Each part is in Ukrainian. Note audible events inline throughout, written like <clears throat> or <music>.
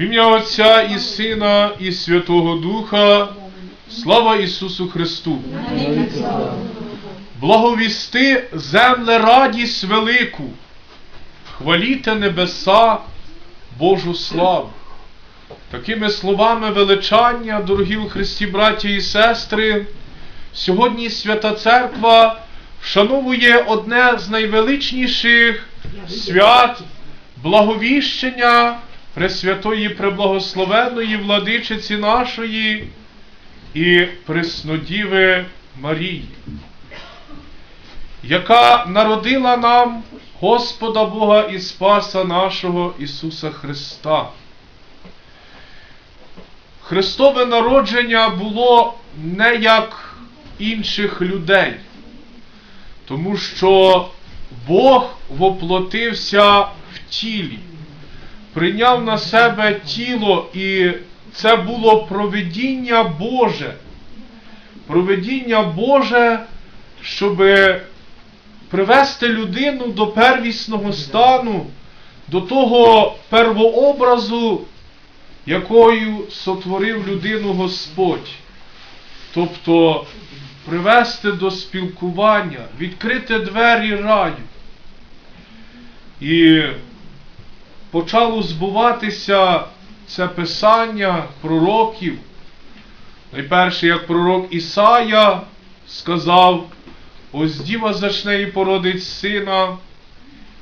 В ім'я Отця і Сина, і Святого Духа, слава Ісусу Христу! Благовісти земле радість велику, хваліте небеса, Божу славу. Такими словами величання, дорогі у Христі, браті і сестри, сьогодні Свята Церква вшановує одне з найвеличніших свят благовіщення Пресвятої Преблагословенної владичиці нашої і Преснодіви Марії, яка народила нам Господа Бога і Спаса нашого Ісуса Христа. Христове народження було не як інших людей, тому що Бог воплотився в тілі, прийняв на себе тіло, і це було проведіння Боже. Проведіння Боже, щоб привести людину до первісного стану, до того первообразу, якою сотворив людину Господь. Тобто привести до спілкування, відкрити двері раю. І почало збуватися це писання пророків. Найперше, як пророк Ісая сказав, ось діва зачне і породить сина,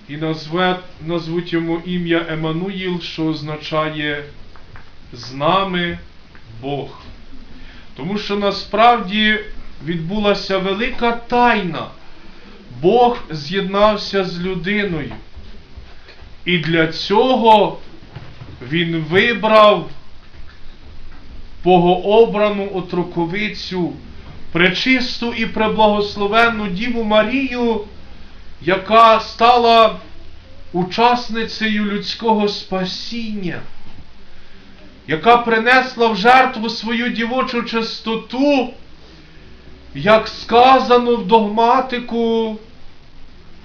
і назве, назвуть йому ім'я Еммануїл, що означає з нами Бог. Тому що насправді відбулася велика тайна. Бог з'єднався з людиною. І для цього Він вибрав богообрану отроковицю, пречисту і преблагословенну Діву Марію, яка стала учасницею людського спасіння, яка принесла в жертву свою дівочу чистоту, як сказано в догматику,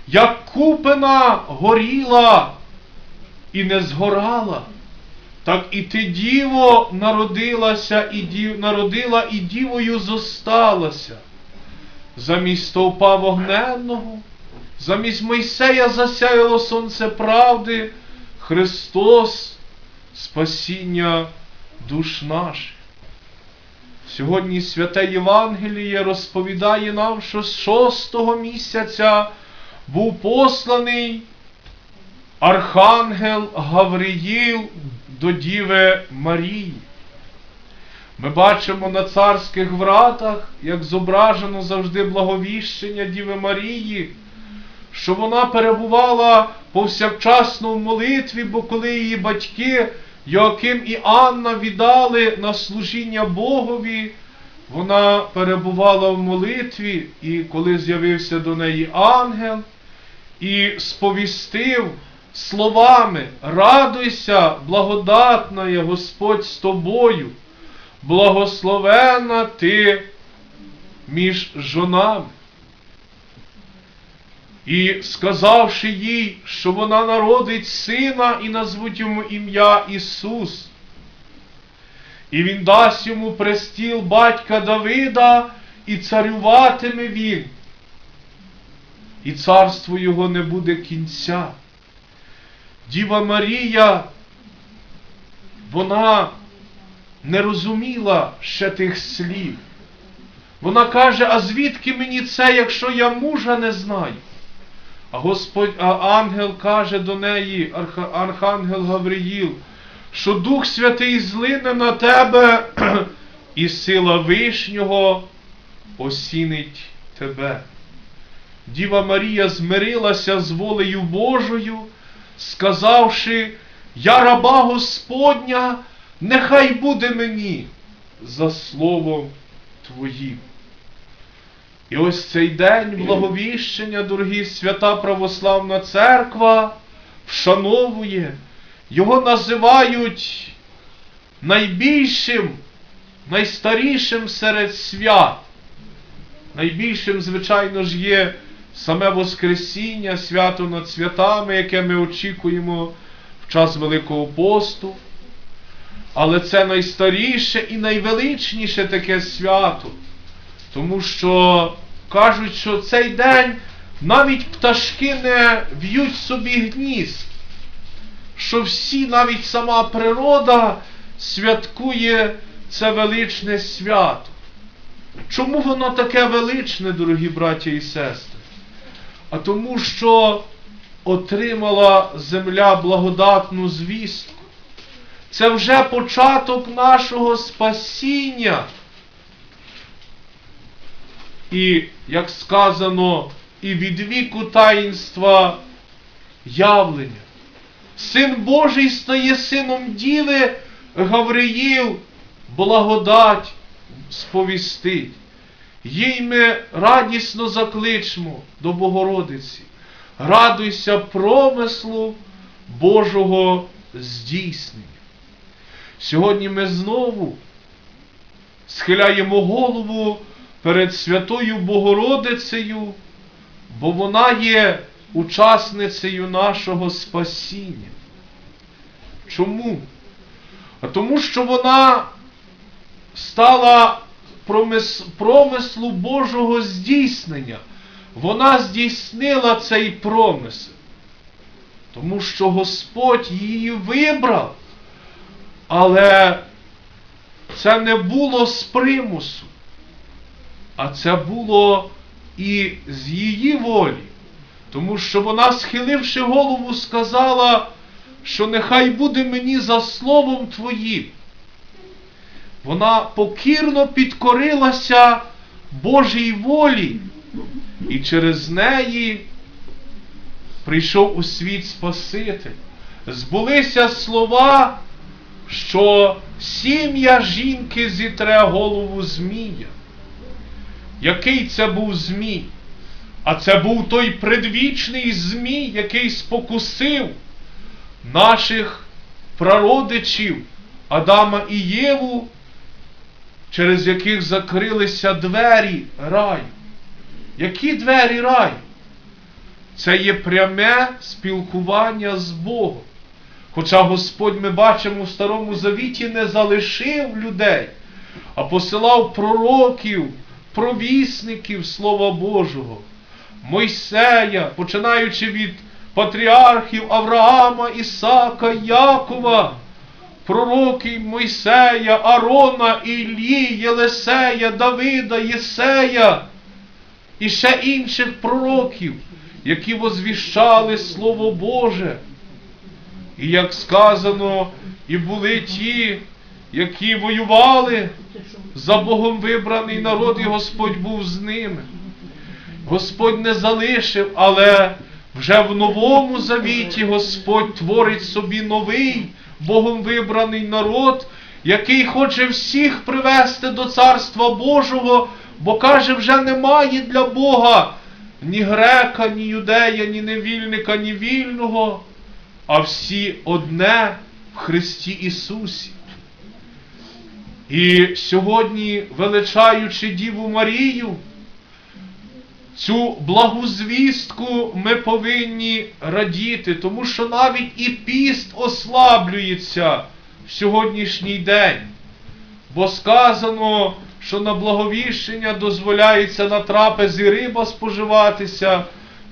як купина горіла і не згорала, так і ти діво народилася і дів, народила і дівою зосталася. Замість стовпа вогненного, замість Мойсея засяяло сонце правди, Христос, спасіння душ наших. Сьогодні святе Євангеліє розповідає нам, що з шостого місяця був посланий Архангел Гавриїл до Діви Марії. Ми бачимо на царських вратах, як зображено завжди благовіщення Діви Марії, що вона перебувала повсякчасно в молитві, бо коли її батьки Йоаким і Анна віддали на служіння Богові, вона перебувала в молитві, і коли з'явився до неї ангел і сповістив словами: Радуйся, благодатна Господь з тобою, благословена ти між жонами. І сказавши їй, що вона народить сина і назвуть йому ім'я Ісус. І він дасть йому престіл батька Давида, і царюватиме він. І царство його не буде кінця. Діва Марія, вона не розуміла ще тих слів. Вона каже, а звідки мені це, якщо я мужа не знаю? А Господь, а ангел каже до неї, Архангел Гавриїл, що Дух Святий злине на тебе, <clears throat> і сила Вишнього осінить тебе. Діва Марія змирилася з волею Божою, сказавши, я раба Господня, нехай буде мені за словом Твоїм. І ось цей день благовіщення, дорогі свята Православна Церква, вшановує, його називають найбільшим, найстарішим серед свят. Найбільшим, звичайно ж, є саме Воскресіння, свято над святами, яке ми очікуємо в час Великого посту. Але це найстаріше і найвеличніше таке свято. Тому що кажуть, що цей день навіть пташки не в'ють собі гнізд, що всі, навіть сама природа святкує це величне свято. Чому воно таке величне, дорогі браті і сестри? А тому, що отримала земля благодатну звістку. Це вже початок нашого спасіння. І, як сказано, і від віку таїнства явлення. Син Божий стає сином Діви, Гавриїл, благодать сповістить. Їй ми радісно закличмо до Богородиці. Радуйся промислу Божого здійснення. Сьогодні ми знову схиляємо голову перед Святою Богородицею, бо вона є учасницею нашого спасіння. Чому? А тому, що вона стала промислу Божого здійснення. Вона здійснила цей промисел. Тому що Господь її вибрав. Але це не було з примусу, а це було і з її волі. Тому що вона, схиливши голову, сказала, що нехай буде мені за словом Твоїм. Вона покірно підкорилася Божій волі, і через неї прийшов у світ Спаситель. Збулися слова, що сім'я жінки зітре голову Змія. Який це був Змій? А це був той предвічний Змій, який спокусив наших прародичів Адама і Єву, через яких закрилися двері раю. Які двері раю? Це є пряме спілкування з Богом. Хоча Господь, ми бачимо, в Старому Завіті не залишив людей, а посилав пророків, провісників Слова Божого, Мойсея, починаючи від патріархів Авраама, Ісака, Якова, пророків Мойсея, Арона, Іллі, Єлисея, Давида, Єсея і ще інших пророків, які возвіщали Слово Боже. І як сказано, і були ті, які воювали за Богом вибраний народ, і Господь був з ними. Господь не залишив, але вже в новому завіті Господь творить собі новий Богом вибраний народ, який хоче всіх привести до Царства Божого, бо каже, вже немає для Бога ні грека, ні юдея, ні невільника, ні вільного, а всі одне в Христі Ісусі. І сьогодні, величаючи Діву Марію, цю благу звістку ми повинні радіти, тому що навіть і піст ослаблюється в сьогоднішній день. Бо сказано, що на благовіщення дозволяється на трапезі риба споживатися,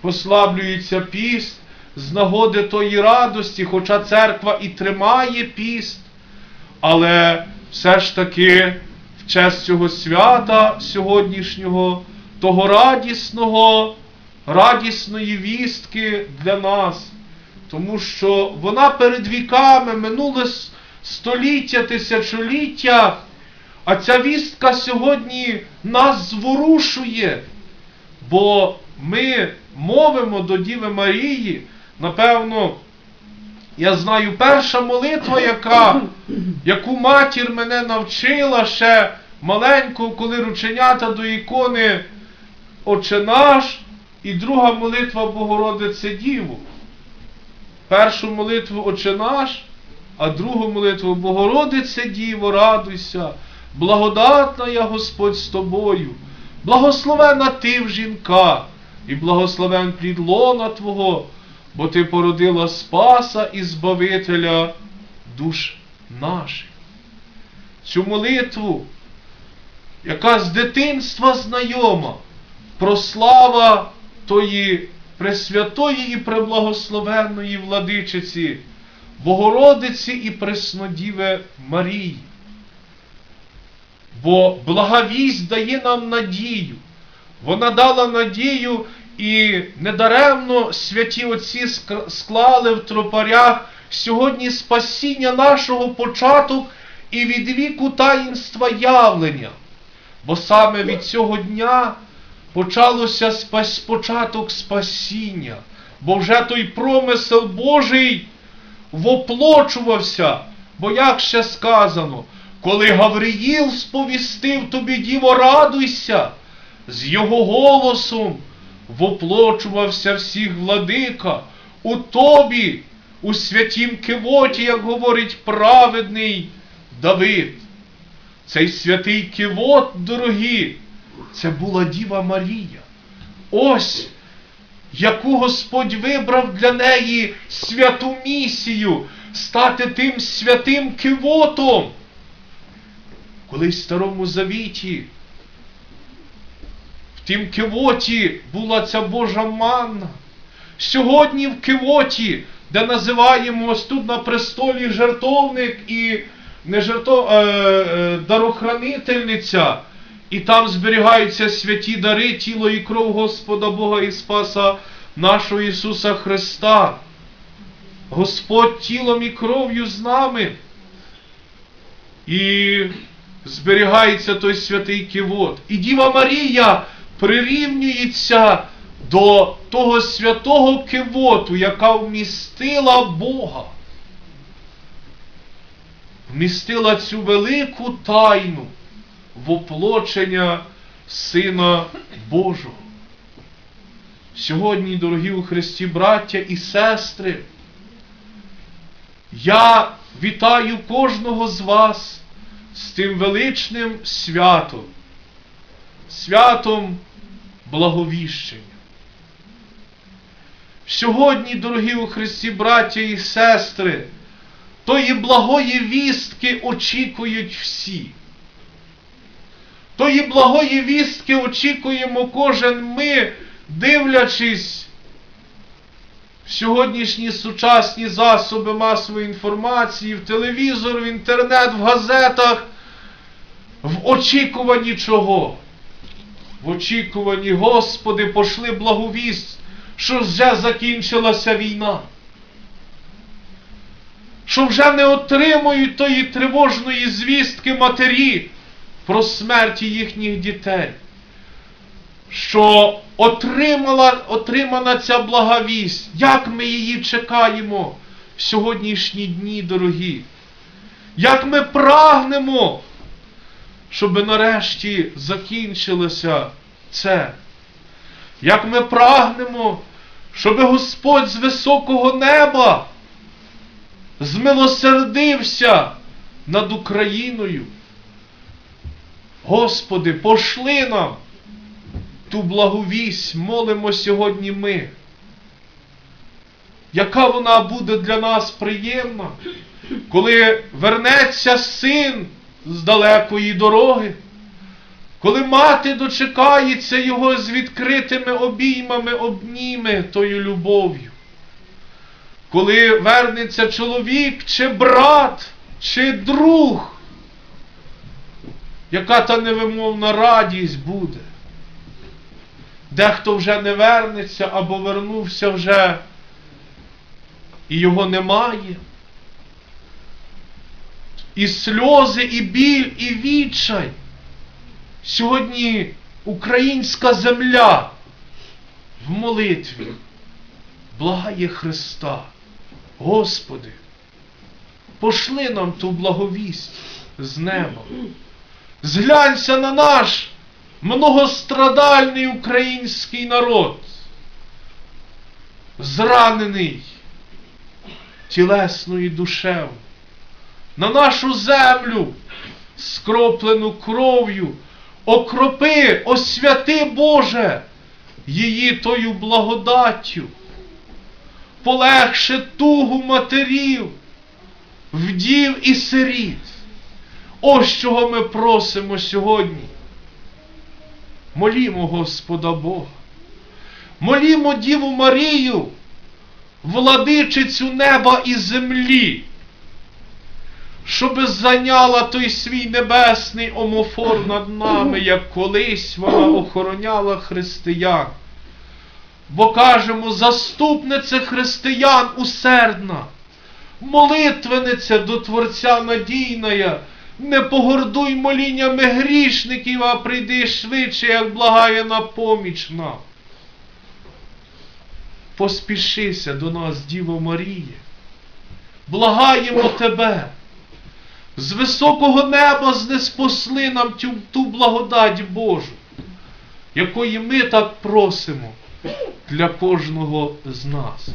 послаблюється піст з нагоди тої радості, хоча церква і тримає піст, але все ж таки в честь цього свята сьогоднішнього, того радісного, радісної вістки для нас. Тому що вона перед віками минуле століття, тисячоліття, а ця вістка сьогодні нас зворушує, бо ми мовимо до Діви Марії, напевно, я знаю, перша молитва, яка, яку матір мене навчила ще маленьку, коли рученята до ікони Отче наш, і друга молитва Богородице Діву. Першу молитву Отче наш, а другу молитву Богородице Діво, радуйся, благодатна я Господь з тобою, благословена ти в жінках, і благословен плід лона Твого, бо ти породила Спаса і Збавителя душ наших. цю молитву, яка з дитинства знайома, про слава тої Пресвятої і Преблагословенної владичиці, Богородиці і Преснодіве Марії. Бо благовість дає нам надію. Вона дала надію і недаремно святі отці склали в тропарях сьогодні спасіння нашого початок і від віку таїнства явлення. Бо саме від цього дня почалося спас, початок спасіння, бо вже той промисел Божий воплочувався. Бо як ще сказано, коли Гавриїл сповістив тобі, Діво, радуйся, з його голосом воплочувався всіх владика, у тобі, у святім кивоті, як говорить праведний Давид. Цей святий кивот, дорогі, це була Діва Марія. Ось яку Господь вибрав для неї святу місію стати тим святим кивотом. Колись в Старому Завіті в тім кивоті була ця Божа манна. Сьогодні в кивоті, де називаємо ось тут на престолі жертовник і не жертов, е, е, дарохранительниця, і там зберігаються святі дари, тіло і кров Господа Бога і Спаса нашого Ісуса Христа. Господь тілом і кров'ю з нами. І зберігається той святий кивот. І Діва Марія прирівнюється до того святого кивоту, яка вмістила Бога. Вмістила цю велику тайну воплочення Сина Божого. Сьогодні, дорогі у Христі браття і сестри, я вітаю кожного з вас з тим величним святом, святом благовіщення. Сьогодні, дорогі у Христі браття і сестри, тої благої вістки очікують всі. Тої благої вістки очікуємо кожен ми, дивлячись в сьогоднішні сучасні засоби масової інформації, в телевізор, в інтернет, в газетах, в очікуванні чого? В очікуванні, Господи, пошли благовість, що вже закінчилася війна. Що вже не отримують тої тривожної звістки матері про смерті їхніх дітей. Що отримала, отримана ця благовість. Як ми її чекаємо в сьогоднішні дні, дорогі? Як ми прагнемо, щоб нарешті закінчилося це? Як ми прагнемо, щоб Господь з високого неба змилосердився над Україною? Господи, пошли нам ту благовість, молимо сьогодні ми. Яка вона буде для нас приємна, коли вернеться син з далекої дороги, коли мати дочекається його з відкритими обіймами, обніме тою любов'ю, коли вернеться чоловік, чи брат, чи друг, яка та невимовна радість буде. Дехто вже не вернеться або вернувся вже, і його немає. І сльози, і біль, і відчай. Сьогодні українська земля в молитві благає Христа. Господи, пошли нам ту благовість з неба. Зглянься на наш многострадальний український народ, зранений тілесно і душево, на нашу землю, скроплену кров'ю, окропи, освяти Боже, її тою благодаттю, полегше тугу матерів, вдів і сиріт. Ось чого ми просимо сьогодні. Молімо Господа Бога. Молімо Діву Марію, владичицю неба і землі, щоби зайняла той свій небесний омофор над нами, як колись вона охороняла християн. Бо кажемо, заступниця християн усердна, молитвениця до Творця надійная, не погордуй моліннями грішників, а прийди швидше, як благає на поміч нам. Поспішися до нас, Діво Маріє, благаємо тебе. З високого неба знеспосли нам тю, ту благодать Божу, якої ми так просимо для кожного з нас.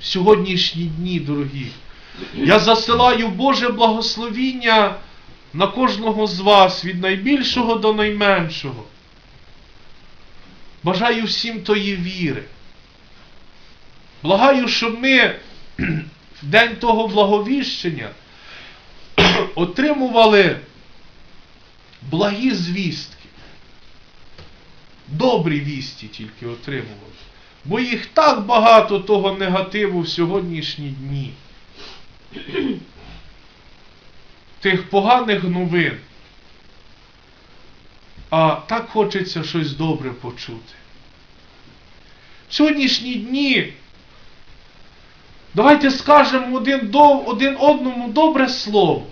В сьогоднішні дні, дорогі, я засилаю Боже благословіння на кожного з вас від найбільшого до найменшого. Бажаю всім тої віри. Благаю, щоб ми в день того благовіщення отримували благі звістки. Добрі вісті тільки отримували. Бо їх так багато того негативу в сьогоднішні дні. Тих поганих новин. А так хочеться щось добре почути. В сьогоднішні дні давайте скажемо один, до, один одному добре слово.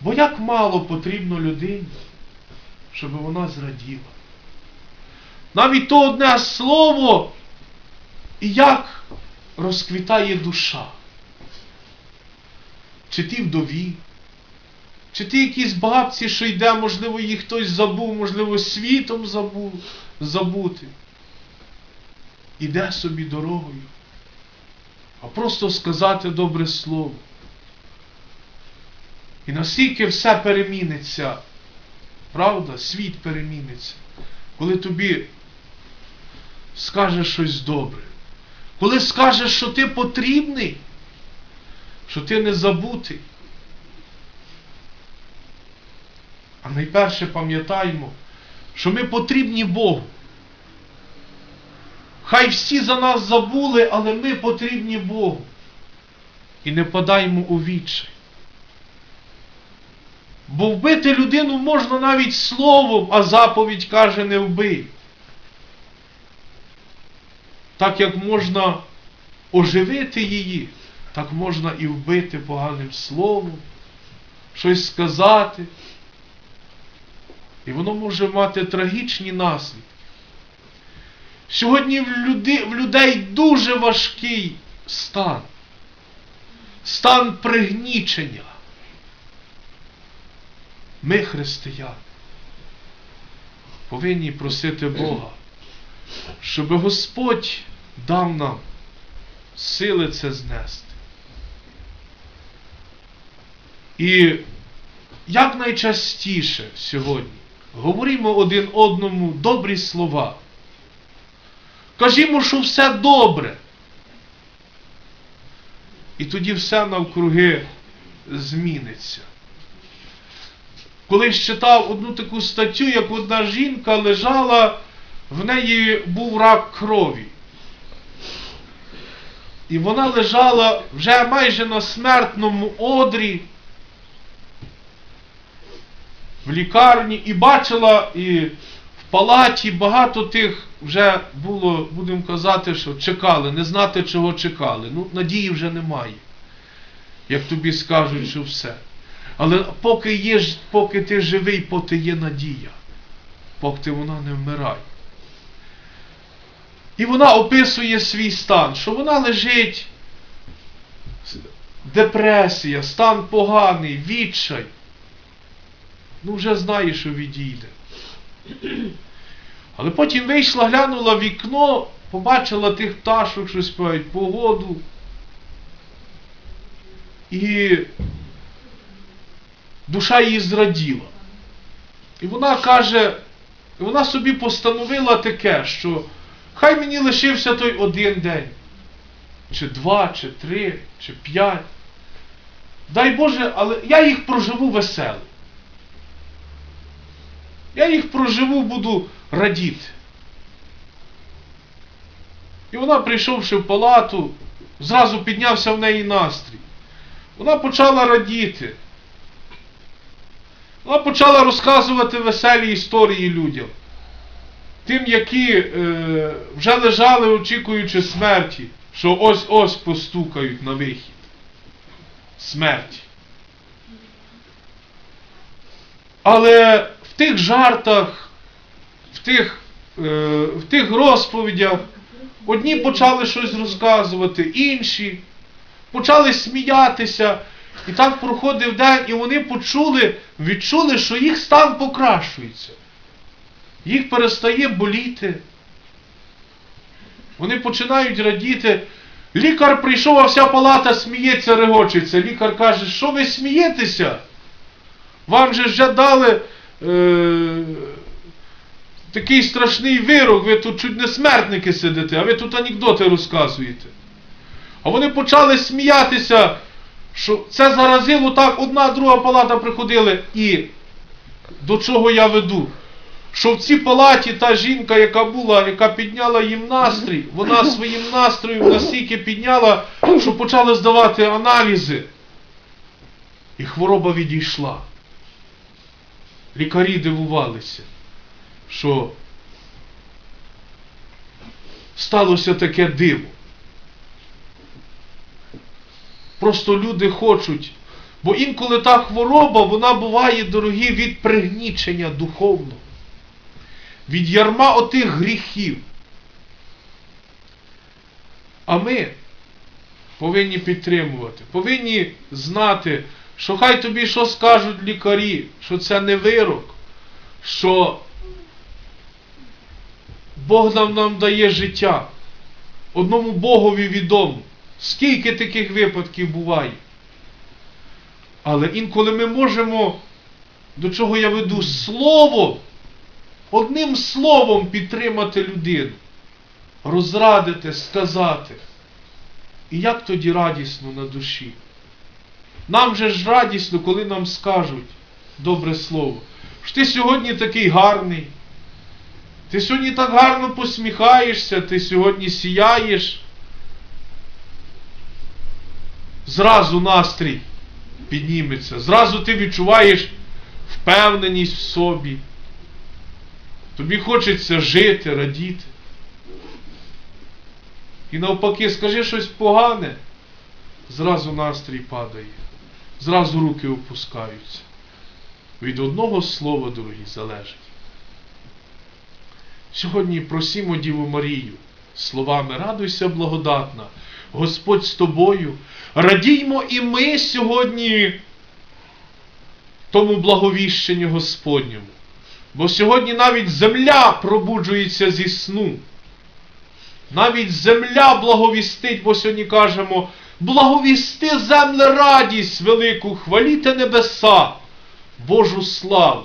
Бо як мало потрібно людині, щоб вона зраділа. Навіть то одне слово, і як розквітає душа. Чи ті вдові, чи ті якісь бабці, що йде, можливо, їх хтось забув, можливо, світом забув, забути. Іде собі дорогою. А просто сказати добре слово. І наскільки все переміниться, правда, світ переміниться, коли тобі скажеш щось добре. Коли скажеш, що ти потрібний, що ти не забутий. А найперше пам'ятаємо, що ми потрібні Богу. Хай всі за нас забули, але ми потрібні Богу. І не падаймо у відчай. Бо вбити людину можна навіть словом, а заповідь каже не вбий. Так як можна оживити її, так можна і вбити поганим словом, щось сказати. І воно може мати трагічні наслідки. Сьогодні в, люди, в людей дуже важкий стан. Стан пригнічення. Ми, християни, повинні просити Бога, щоб Господь дав нам сили це знести. І як найчастіше сьогодні говоримо один одному добрі слова. Кажімо, що все добре. І тоді все навкруги зміниться. Колись читав одну таку статтю, як одна жінка лежала, в неї був рак крові. І вона лежала вже майже на смертному одрі в лікарні і бачила і в палаті багато тих вже було, будемо казати, що чекали, не знати, чого чекали. Ну, надії вже немає. Як тобі скажуть, що все. Але поки є, поки ти живий, поки є надія, поки ти вона не вмирає. І вона описує свій стан, що вона лежить, депресія, стан поганий, відчай. Ну, вже знає, що відійде. Але потім вийшла, глянула в вікно, побачила тих пташок, що співають погоду. І душа її зраділа. І вона каже, і вона собі постановила таке, що хай мені лишився той один день, чи два, чи три, чи п'ять. дай Боже, але я їх проживу весело. Я їх проживу, буду радіти. І вона, прийшовши в палату, зразу піднявся в неї настрій. Вона почала радіти. Вона почала розказувати веселі історії людям. Тим, які е, вже лежали, очікуючи смерті, що ось-ось постукають на вихід. Смерті. Але в тих жартах, в тих, е, в тих розповідях одні почали щось розказувати, інші почали сміятися. І так проходив день, і вони почули, відчули, що їх стан покращується. Їх перестає боліти. Вони починають радіти. Лікар прийшов, а вся палата сміється, регочеться. Лікар каже, що ви смієтеся? Вам же вже дали е, такий страшний вирок, ви тут чуть не смертники сидите, а ви тут анекдоти розказуєте. А вони почали сміятися, що це заразило так, одна, друга палата приходили. І до чого я веду? Що в цій палаті та жінка, яка була, яка підняла їм настрій, вона своїм настроєм настільки підняла, що почали здавати аналізи. І хвороба відійшла. Лікарі дивувалися, що сталося таке диво. Просто люди хочуть. Бо інколи та хвороба, вона буває, дорогі, від пригнічення духовного, від ярма отих гріхів. А ми повинні підтримувати, повинні знати, що хай тобі що скажуть лікарі, що це не вирок, що Бог нам, нам дає життя. Одному Богові відомо. Скільки таких випадків буває. Але інколи ми можемо, до чого я веду, словом, одним словом підтримати людину, розрадити, сказати. І як тоді радісно на душі? Нам же ж радісно, коли нам скажуть добре слово, що ти сьогодні такий гарний, ти сьогодні так гарно посміхаєшся, ти сьогодні сіяєш. Зразу настрій підніметься, зразу ти відчуваєш впевненість в собі. Тобі хочеться жити, радіти. І навпаки, скажи щось погане, зразу настрій падає, зразу руки опускаються. Від одного слова, дорогі, залежить. Сьогодні просімо Діву Марію словами радуйся благодатна, Господь з тобою. Радіймо і ми сьогодні тому благовіщенню Господньому. Бо сьогодні навіть земля пробуджується зі сну. Навіть земля благовістить, бо сьогодні кажемо, благовісти земле радість велику, хваліте небеса, Божу славу.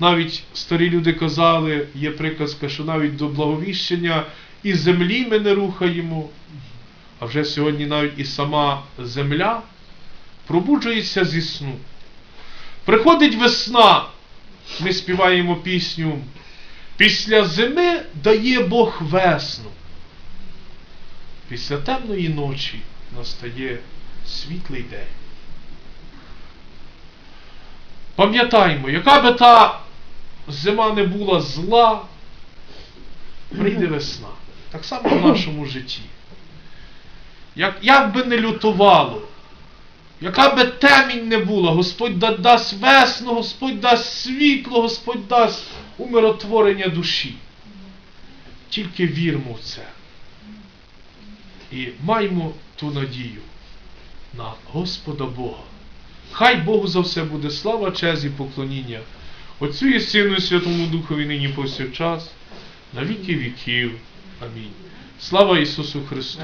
Навіть старі люди казали, є приказка, що навіть до благовіщення і землі ми не рухаємо, а вже сьогодні навіть і сама земля пробуджується зі сну. Приходить весна, ми співаємо пісню. Після зими дає Бог весну. Після темної ночі настає світлий день. Пам'ятаймо, яка би та зима не була зла, прийде весна. Так само в нашому житті. Як, як би не лютувало, яка би темінь не була, Господь да- дасть весну, Господь дасть світло, Господь дасть умиротворення душі. Тільки вірмо в це. І маємо ту надію на Господа Бога. Хай Богу за все буде слава, честь і поклоніння. Отцю і Сину і Святому Духові нині повсякчас, на віки віків. Амінь. Слава Ісусу Христу!